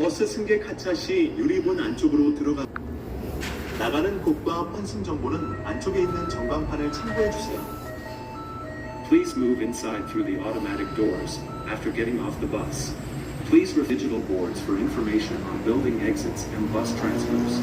버스 승객 하차 시 유리문 안쪽으로 들어가 나가는 곳과 환승 정보는 안쪽에 있는 전광판을 참고해 주세요. Please move inside through the automatic doors after getting off the bus. Please refer digital boards for information on building exits and bus transfers.